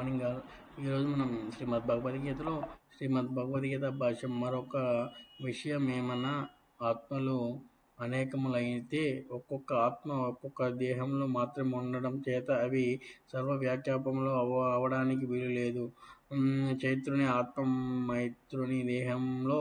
Morning all uh, ఈరోజు మనం శ్రీమద్ భగవద్గీతలో శ్రీమద్ భగవద్గీత భాష్యం మరొక విషయం ఏమన్నా? ఆత్మలు అనేకములైతే ఒక్కొక్క ఆత్మ ఒక్కొక్క దేహంలో మాత్రమే ఉండడం చేత అవి సర్వవ్యాఖ్యాపంలో అవ అవడానికి వీలు లేదు. చైత్రుని ఆత్మ మైత్రుని దేహంలో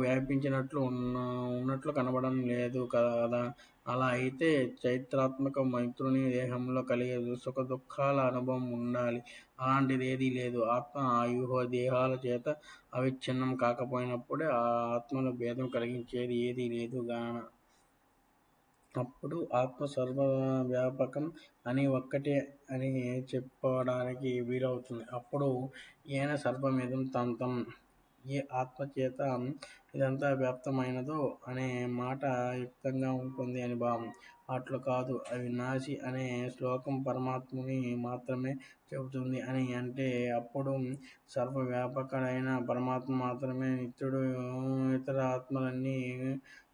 వ్యాపించినట్లు ఉన్న ఉన్నట్లు కనబడడం లేదు కదా. అలా అయితే చైత్రాత్మక మైత్రుని దేహంలో కలిగే సుఖ దుఃఖాల అనుభవం ఉండాలి. అలాంటిది ఏదీ లేదు. ఆత్మ ఆయుహో దేహాల చేత అవిచ్ఛిన్నం కాకపోయినప్పుడే ఆ ఆత్మలో భేదం కలిగించేది ఏదీ లేదు గాన. అప్పుడు ఆత్మ సర్వవ్యాపకం అని ఒక్కటే అని చెప్పడానికి వీలవుతుంది. అప్పుడు ఈయన సర్వమిదం తంతం. ఏ ఆత్మ చేత ఇదంతా వ్యాప్తమైనదో అనే మాట యుక్తంగా ఉంటుంది అని భావం. అట్లు కాదు అవి నాసి అనే శ్లోకం పరమాత్ముని మాత్రమే చెబుతుంది అని అంటే అప్పుడు సర్వవ్యాపకుడైన పరమాత్మ మాత్రమే నిత్యుడు ఇతర ఆత్మలన్నీ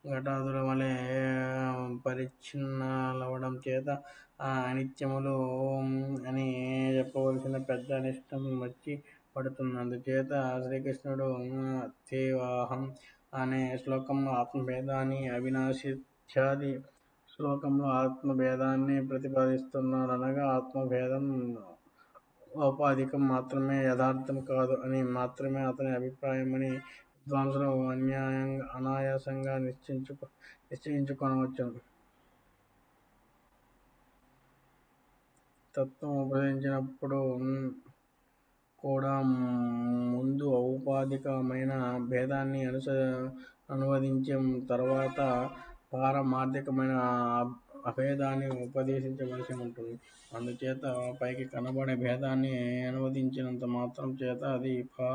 ఘటాదుల వలె పరిచ్ఛిన్నలవడం చేత అనిత్యములు అని చెప్పవలసిన పెద్ద అనిష్టం వచ్చి పడుతున్నందుచేత శ్రీకృష్ణుడు తేవాహం అనే శ్లోకంలో ఆత్మభేదాన్ని అవినాశిత్యాది శ్లోకంలో ఆత్మభేదాన్ని ప్రతిపాదిస్తున్నారనగా ఆత్మభేదం ఔపాధికం మాత్రమే యథార్థం కాదు అని మాత్రమే అతని అభిప్రాయమని విద్వాంసులు అన్యాయంగా అనాయాసంగా నిశ్చయించుకో నిశ్చయించుకొనవచ్చును తత్వం ఉపయోగించినప్పుడు కూడా పారమార్థికమైన భేదాన్ని అనుస అనువదించిన తర్వాత పారమార్థికమైన అభేదాన్ని ఉపదేశించవలసి ఉంటుంది. అందుచేత పైకి కనబడే భేదాన్ని అనువదించినంత మాత్రం చేత అది పా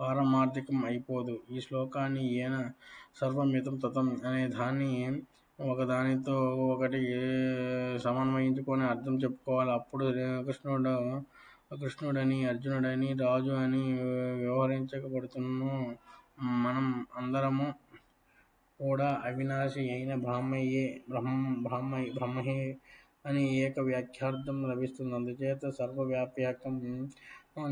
పారమార్థికం అయిపోదు. ఈ శ్లోకాన్ని ఈయన సర్వమితం తతం అనే దాన్ని ఒకదానితో ఒకటి సమన్వయించుకొని అర్థం చెప్పుకోవాలి. అప్పుడు కృష్ణుడు కృష్ణుడని అర్జునుడని రాజు అని వ్యవహరించబడుతున్న మనం అందరము కూడా అవినాశి అయిన బ్రహ్మయ్యే బ్రహ్మ బ్రహ్మ బ్రహ్మయే అని ఏక వ్యాఖ్యార్థం లభిస్తుంది. అందుచేత సర్వవ్యాప్యాకం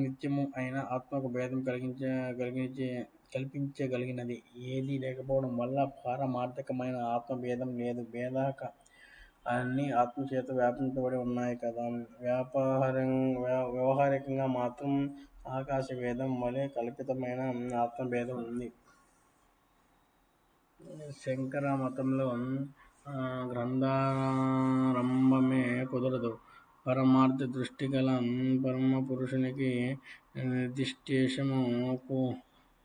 నిత్యము అయిన ఆత్మకు భేదం కలిగించ కలిగించే కల్పించగలిగినది. ఏదీ లేకపోవడం వల్ల పారమార్థకమైన ఆత్మభేదం లేదు. భేదాక అన్నీ ఆత్మచేత వ్యాపించబడి ఉన్నాయి కదా. వ్యాపారం వ్యవహారికంగా మాత్రం ఆకాశ భేదం వలె కల్పితమైన ఆత్మభేదం ఉంది. శంకర మతంలో గ్రంథారంభమే కుదరదు. పరమార్థ దృష్టి గల పరమ పురుషునికి నిర్దిష్టేషము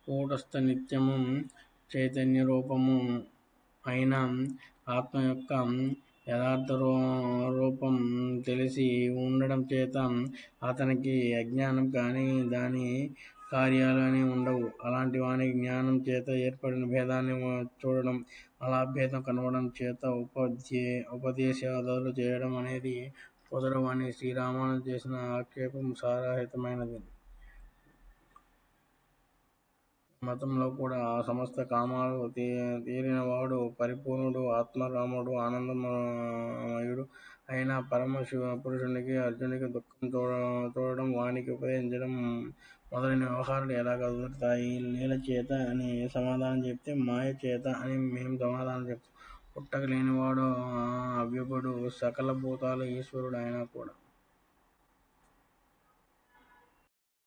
కూటస్థ నిత్యము చైతన్య రూపము అయిన ఆత్మ యొక్క యథార్థ రూపం తెలిసి ఉండడం చేత అతనికి అజ్ఞానం కానీ దాని కార్యాలు అని ఉండవు. అలాంటి వానికి జ్ఞానం చేత ఏర్పడిన భేదాన్ని చూడడం అలా భేదం కనవడం చేత ఉపదే ఉపదేశాలు చేయడం అనేది కుదరవని శ్రీరామాను చేసిన ఆక్షేపం సారహితమైనది. మతంలో కూడా సమస్త కామాలు తీ తీరినవాడు పరిపూర్ణుడు ఆత్మరాముడు ఆనందమయుడు అయిన పరమ శివ పురుషునికి అర్జునికి దుఃఖం చూడ చూడడం వానికి ఉపయోగించడం మొదలైన వ్యవహారాలు ఎలా కదులుతాయి? లీల చేత అని సమాధానం చెప్తే మాయ చేత అని మేము సమాధానం చెప్తాం. పుట్టక లేనివాడు అవ్యకుడు సకల భూతాలు ఈశ్వరుడు అయినా కూడా.